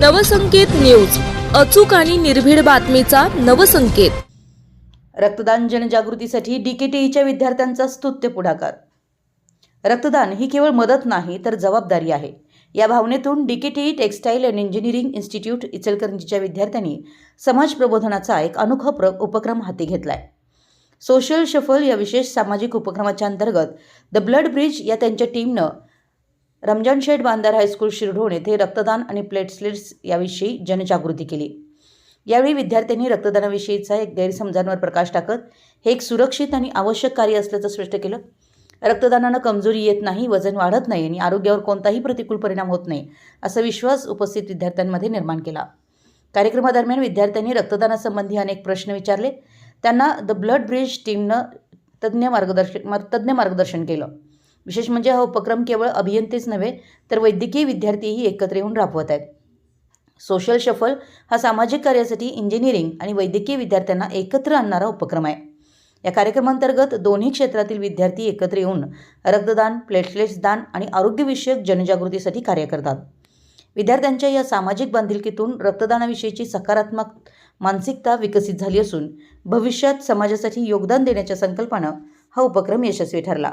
Navsanket news. अचूक आणि निर्भीड बातमीचा नवसंकेत. रक्तदान जनजागृतीसाठी डीकेटीईच्या विद्यार्थ्यांचा स्तुत्य पुढाकार. रक्तदान ही केवळ मदत नाही तर जबाबदारी आहे. या भावनेतून DKTE textile and engineering institute इचलकरंजीच्या विद्यार्थ्यांनी समाज प्रबोधनाचा एक अनोखा प्र उपक्रम हाती घेतलाय. सोशल शफल या विशेष सामाजिक उपक्रमाच्या अंतर्गत द ब्लड ब्रिज या त्यांच्या टीमनं रमजान शेठ बांधार हायस्कूल शिरढोण येथे रक्तदान आणि प्लेटलेट्स याविषयी जनजागृती केली. यावेळी विद्यार्थ्यांनी रक्तदानाविषयीचा एक गैरसमजांवर प्रकाश टाकत हे एक सुरक्षित आणि आवश्यक कार्य असल्याचं स्पष्ट केलं. रक्तदानानं कमजोरी येत नाही वजन वाढत नाही आणि आरोग्यावर कोणताही प्रतिकूल परिणाम होत नाही असा विश्वास उपस्थित विद्यार्थ्यांमध्ये निर्माण केला. कार्यक्रमादरम्यान विद्यार्थ्यांनी रक्तदानासंबंधी अनेक प्रश्न विचारले. त्यांना द ब्लड ब्रिज टीमनं तज्ज्ञ मार्गदर्शन तज्ज्ञ मार्गदर्शन केलं. विशेष म्हणजे हा उपक्रम केवळ अभियंतेच नव्हे तर वैद्यकीय विद्यार्थीही एकत्र येऊन राबवत आहेत. सोशल शफल हा सामाजिक कार्यासाठी इंजिनिअरिंग आणि वैद्यकीय विद्यार्थ्यांना एकत्र आणणारा उपक्रम आहे. या कार्यक्रमांतर्गत दोन्ही क्षेत्रातील विद्यार्थी एकत्र येऊन रक्तदान प्लेटलेट्स दान आणि आरोग्यविषयक जनजागृतीसाठी कार्य करतात. विद्यार्थ्यांच्या या सामाजिक बांधिलकीतून रक्तदानाविषयीची सकारात्मक मानसिकता विकसित झाली असून भविष्यात समाजासाठी योगदान देण्याच्या संकल्पानं हा उपक्रम यशस्वी ठरला.